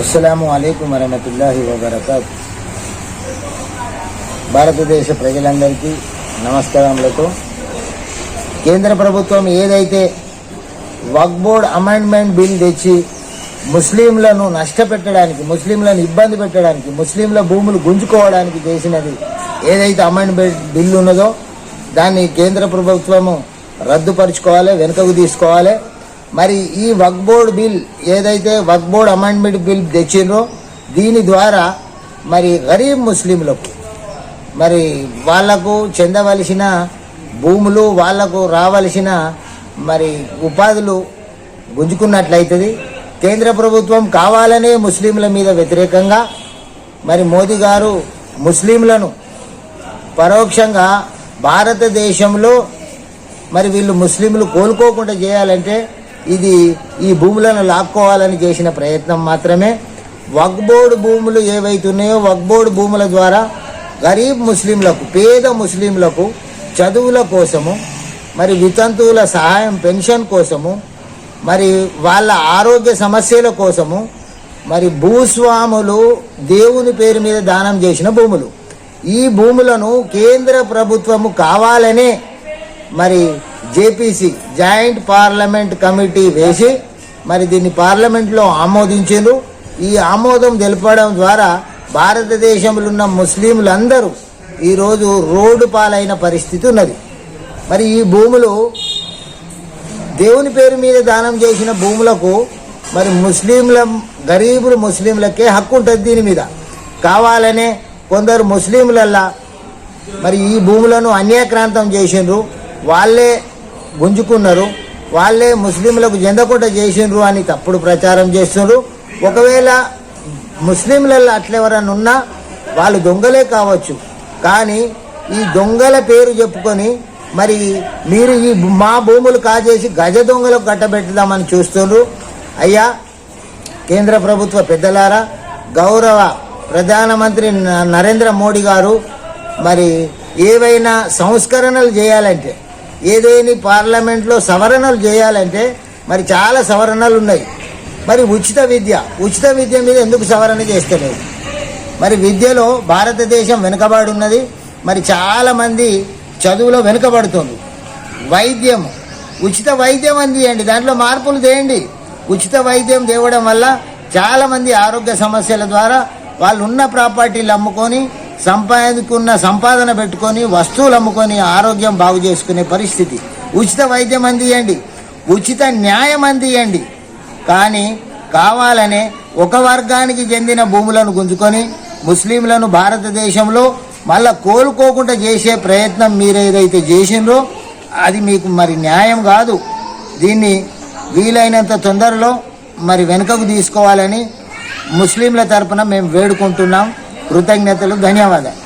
అస్సలాము అలైకుం వరహమతుల్లాహి వబర్కాత్. భారతదేశ ప్రజలందరికీ నమస్కారములతో కేంద్ర ప్రభుత్వం ఏదైతే వక్బోర్డ్ అమెండ్మెంట్ బిల్ తెచ్చి ముస్లింలను నష్టపెట్టడానికి ముస్లింలను ఇబ్బంది పెట్టడానికి ముస్లింల భూములు గుంజుకోవడానికి చేసినది ఏదైతే అమెండ్మెంట్ బిల్ ఉన్నదో దాన్ని కేంద్ర ప్రభుత్వము రద్దుపరుచుకోవాలి వెనుకకు తీసుకోవాలి. మరి ఈ వక్ బోర్డ్ బిల్ ఏదైతే వక్ బోర్డ్ అమెండ్మెంట్ బిల్ తెచ్చిండ్రో దీని ద్వారా మరి గరీబ్ ముస్లింలకు మరి వాళ్ళకు చెందవలసిన భూములు వాళ్ళకు రావలసిన మరి ఉపాధులు గుంజుకున్నట్లయితుంది. కేంద్ర ప్రభుత్వం కావాలనే ముస్లింల మీద వ్యతిరేకంగా మరి మోదీ గారు ముస్లింలను పరోక్షంగా భారతదేశంలో మరి వీళ్ళు ముస్లింలు కోలుకోకుండా చేయాలంటే ఇది ఈ భూములను లాక్కోవాలని చేసిన ప్రయత్నం మాత్రమే. వక్బోర్డు భూములు ఏవైతే ఉన్నాయో భూముల ద్వారా గరీబ్ ముస్లింలకు పేద ముస్లింలకు చదువుల కోసము మరి వితంతువుల సహాయం పెన్షన్ కోసము మరి వాళ్ళ ఆరోగ్య సమస్యల కోసము మరి భూస్వాములు దేవుని పేరు మీద దానం చేసిన భూములు. ఈ భూములను కేంద్ర ప్రభుత్వము కావాలనే మరి జేపీసీ జాయింట్ పార్లమెంట్ కమిటీ వేసి మరి దీన్ని పార్లమెంట్లో ఆమోదించారు ఈ ఆమోదం తెలపడం ద్వారా భారతదేశంలో ఉన్న ముస్లింలందరూ ఈరోజు రోడ్డు పాలైన పరిస్థితి ఉన్నది. మరి ఈ భూములు దేవుని పేరు మీద దానం చేసిన భూములకు మరి ముస్లింల గరీబులు ముస్లింలకే హక్కు ఉంటుంది దీని మీద. కావాలనే కొందరు ముస్లింలల్లా మరి ఈ భూములను అన్యాక్రాంతం చేసిండ్రు. వాళ్ళే గుంజుకున్నారు. వాళ్ళే ముస్లింలకు జెందకొట్ట చేసిండ్రు అని తప్పుడు ప్రచారం చేస్తున్నారు ఒకవేళ ముస్లింలలో అట్లెవరన్నా ఉన్నా వాళ్ళు దొంగలే కావచ్చు. కానీ ఈ దొంగల పేరు చెప్పుకొని మరి మీరు ఈ మా భూములు కాజేసి గజ దొంగలకు కట్టబెట్టుదామని చూస్తున్నారు అయ్యా కేంద్ర ప్రభుత్వ పెద్దలారా గౌరవ ప్రధానమంత్రి న- నరేంద్ర మోడీ గారు మరి ఏవైనా సంస్కరణలు చేయాలంటే ఏదేని పార్లమెంట్లో సవరణలు చేయాలంటే మరి చాలా సవరణలు ఉన్నాయి. మరి ఉచిత విద్య ఉచిత విద్య మీద ఎందుకు సవరణ చేస్తలేదు? మరి విద్యలో భారతదేశం వెనుకబడి ఉన్నది మరి చాలామంది చదువులో వెనుకబడుతుంది. వైద్యం ఉచిత వైద్యం అందియండి దాంట్లో మార్పులు తేయండి ఉచిత వైద్యం తేవడం వల్ల చాలామంది ఆరోగ్య సమస్యల ద్వారా వాళ్ళు ఉన్న ప్రాపర్టీలు అమ్ముకొని సంపాదించుకున్న సంపాదన పెట్టుకొని వస్తువులు అమ్ముకొని ఆరోగ్యం బాగు చేసుకునే పరిస్థితి. ఉచిత వైద్యం అందియండి. ఉచిత న్యాయం అందియండి. కానీ కావాలనే ఒక వర్గానికి చెందిన భూములను గుంజుకొని ముస్లింలను భారతదేశంలో మళ్ళా కోలుకోకుండా చేసే ప్రయత్నం మీరు ఏదైతే చేసిండ్రో అది మీకు మరి న్యాయం కాదు. దీన్ని వీలైనంత తొందరలో మరి వెనుకకు తీసుకోవాలని ముస్లింల తరపున మేము వేడుకుంటున్నాం. కృతజ్ఞతలు ధన్యవాదాలు.